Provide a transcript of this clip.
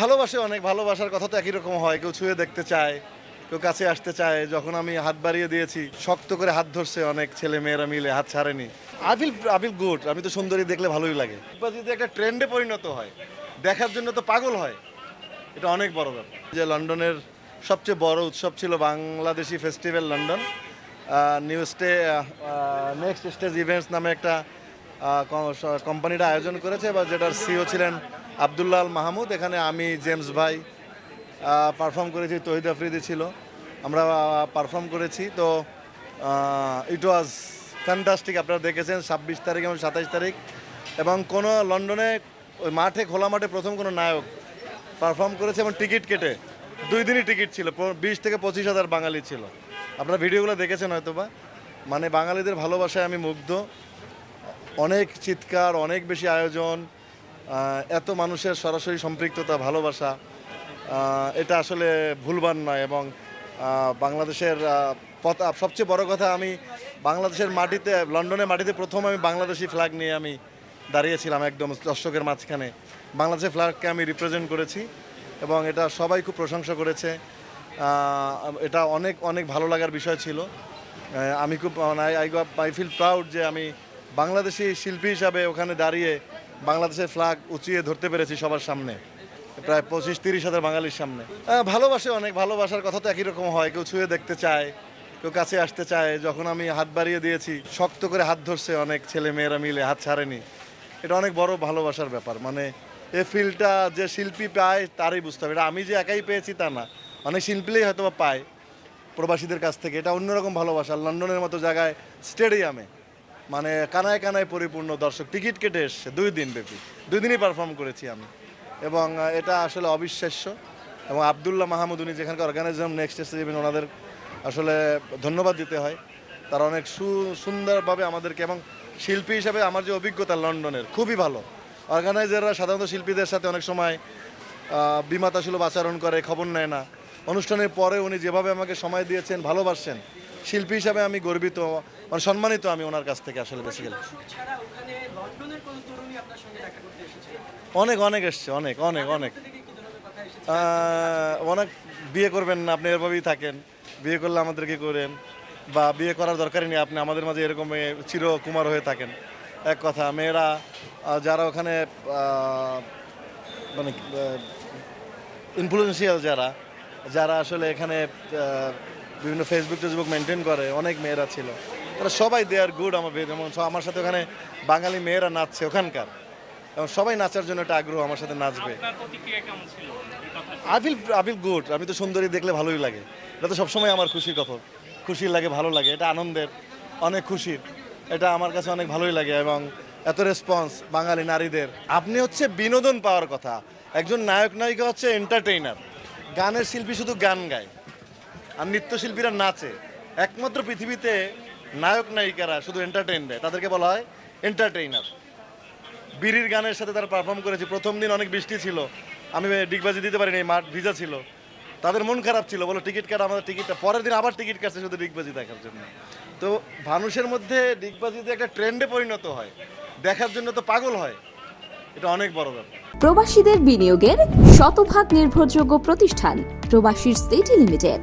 ভালোবাসে অনেক, ভালোবাসার কথা তো একই রকম হয়। কেউ ছুঁয়ে দেখতে চায়, কেউ কাছে আসতে চায়। যখন আমি হাত বাড়িয়ে দিয়েছি, শক্ত করে হাত ধরছে অনেক ছেলে মেয়েরা মিলে, হাত ছাড়েনি। I feel I feel good আমি তো সুন্দরী দেখলে ভালোই লাগে। যদি একটা ট্রেন্ডে পরিণত হয়, দেখার জন্য তো পাগল হয়, এটা অনেক বড় ব্যাপার। যে লন্ডনের সবচেয়ে বড় উৎসব ছিল Bangladeshi festival London new stay next stage events নামে একটা কোম্পানিটা আয়োজন করেছে বা যেটার সিও ছিলেন আবদুল্লাহ মাহমুদ, এখানে আমি জেমস ভাই পারফর্ম করেছি, তহিদ আফ্রিদি ছিল। আমরা পারফর্ম করেছি, তো ইট ওয়াজ ফ্যান্টাস্টিক আপনারা দেখেছেন, ছাব্বিশ তারিখ এবং সাতাইশ তারিখ। এবং কোনো লন্ডনে, ওই মাঠে, খোলা মাঠে প্রথম কোনো নায়ক পারফর্ম করেছে এবং টিকিট কেটে, দুই দিনই টিকিট ছিল বিশ থেকে পঁচিশ হাজার বাঙালি ছিল। আপনারা ভিডিওগুলো দেখেছেন হয়তো বা মানে বাঙালিদের ভালোবাসায় আমি মুগ্ধ। অনেক চিৎকার, অনেক বেশি আয়োজন এত মানুষের সরাসরি সম্পৃক্ততা, ভালোবাসা এটা আসলে ভুলবার নয় এবং বাংলাদেশের সবচেয়ে বড় কথা আমি বাংলাদেশের মাটিতে, লন্ডনের মাটিতে প্রথম আমি বাংলাদেশি ফ্ল্যাগ নিয়ে আমি দাঁড়িয়েছিলাম একদম দর্শকের মাঝখানে। বাংলাদেশের ফ্ল্যাগকে আমি রিপ্রেজেন্ট করেছি এবং এটা সবাই খুব প্রশংসা করেছে। এটা অনেক অনেক ভালো লাগার বিষয় ছিল। আমি খুব আই আই ফিল প্রাউড যে আমি বাংলাদেশি শিল্পী হিসাবে ওখানে দাঁড়িয়ে বাংলাদেশের ফ্ল্যাগ উঁচিয়ে ধরতে পেরেছি সবার সামনে। প্রায় পঁচিশ, তিরিশ হাজার বাঙালির সামনে। ভালোবাসে অনেক, ভালোবাসার কথা তো একই রকম হয়। কেউ ছুঁয়ে দেখতে চায়, কেউ কাছে আসতে চায়। যখন আমি হাত বাড়িয়ে দিয়েছি, শক্ত করে হাত ধরছে অনেক ছেলে মেয়েরা মিলে, হাত ছাড়েনি। এটা অনেক বড় ভালোবাসার ব্যাপার। মানে এ ফিলটা যে শিল্পী পায়, তারই বুঝতে হবে। এটা আমি যে একাই পেয়েছি, তা না। অনেক শিল্পীই হয়তো পায় প্রবাসীদের কাছ থেকে। এটা অন্যরকম ভালোবাসা। লন্ডনের মতো জায়গায়, স্টেডিয়ামে মানে কানায় কানায় পরিপূর্ণ দর্শক, টিকিট কেটে এসছে, দুই দিন ব্যাপী। দুই দিনই পারফর্ম করেছি আমি। এবং এটা আসলে অবিশ্বাস্য। এবং আবদুল্লাহ মাহমুদ উনি যেখানকার অর্গানাইজাম নেক্সট স্টেজ ওনাদের আসলে ধন্যবাদ দিতে হয়। তারা অনেক সু, সুন্দরভাবে আমাদেরকে এবং শিল্পী হিসাবে আমার যে অভিজ্ঞতা লন্ডনের, খুবই ভালো। অর্গানাইজাররা সাধারণত শিল্পীদের সাথে অনেক সময় বিমাতাসুলভ আচরণ করে, খবর নেয় না। অনুষ্ঠানের পরে উনি যেভাবে আমাকে সময় দিয়েছেন, ভালোবাসছেন, শিল্পী হিসাবে আমি গর্বিত। মানে সম্মানিত আমি ওনার কাছ থেকে আসলে বেসিক্যালি অনেক অনেক এসছে অনেক অনেক অনেক। কি অনেক বিয়ে করবেন না আপনি এরভাবেই থাকেন। বিয়ে করলে আমাদের আমাদেরকে করেন? বা বিয়ে করার দরকারই নেই আপনি আমাদের মাঝে এরকম চিরকুমার হয়ে থাকেন। এক কথা মেয়েরা যারা ওখানে মানে ইনফ্লুয়েন্সিয়াল যারা যারা আসলে এখানে বিভিন্ন ফেসবুক টেসবুক মেনটেন করে অনেক মেয়েরা ছিল। তারা সবাই দে আর গুড আমার যেমন আমার সাথে ওখানে বাঙালি মেয়েরা নাচছে ওখানকার। এবং সবাই নাচার জন্য একটা আগ্রহ আমার সাথে নাচবে। I feel I feel good আমি তো সুন্দরী দেখলে ভালোই লাগে। এটা তো সবসময় আমার খুশির কথা খুশি লাগে ভালো লাগে এটা আনন্দের অনেক খুশির। এটা আমার কাছে অনেক ভালোই লাগে এবং এত রেসপন্স বাঙালি নারীদের। আপনি হচ্ছে বিনোদন পাওয়ার কথা। একজন নায়ক নায়িকা হচ্ছে এন্টারটেইনার গানের শিল্পী শুধু গান গায়। আর নৃত্যশিল্পীরা নাচে। একমাত্র পৃথিবীতে নায়ক নায়িকারা শুধু এন্টারটেইন দেয়। তাদেরকে বলা হয় এন্টারটেইনার বিড়ির গানের সাথে তারা পারফর্ম করেছে। প্রথম দিন অনেক বৃষ্টি ছিল। আমি ডিগবাজি দিতে পারিনি, মাঠ ভিজা ছিল। তাদের মন খারাপ ছিল। বলো, টিকিট কাটা আমাদের টিকিটটা। পরের দিন আবার টিকিট কাটছে শুধু ডিগবাজি দেখার জন্য। তো মানুষের মধ্যে ডিগবাজি যদি একটা ট্রেন্ডে পরিণত হয়। দেখার জন্য তো পাগল হয়। এটা অনেক বড় ব্যাপার। প্রবাসীদের বিনিয়োগের শতভাগ নির্ভরযোগ্য প্রতিষ্ঠান প্রবাসীর সিটি লিমিটেড।